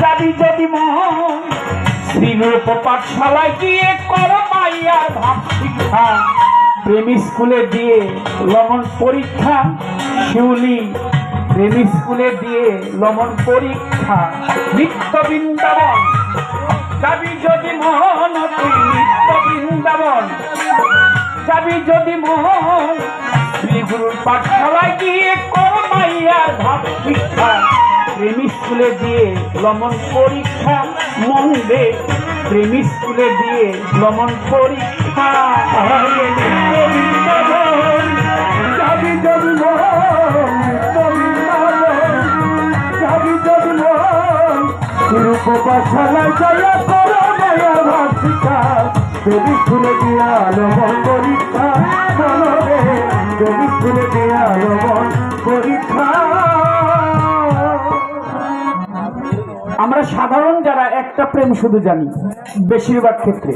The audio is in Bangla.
যাবি যদি মন পাঠশালায় গিয়ে কর শিক্ষা স্কুলে দিয়ে লমন পরীক্ষা, শিউলি স্কুলে দিয়ে পরীক্ষা, নিত্য বৃন্দাবন। যাবি যদি তুই নিত্য বৃন্দাবন। যাবি যদি মন শ্রী পাঠশালায় গিয়ে প্রেমী স্কুলে দিয়ে লমন পরীক্ষা। মন দে প্রেমী স্কুলে দিয়ে লমন পরীক্ষা যদি যদি দিয়া লমন পরীক্ষা। দেবী স্কুলে দিয়া পরীক্ষা। আমরা সাধারণ যারা একটা প্রেম শুধু জানি বেশিরভাগ ক্ষেত্রে।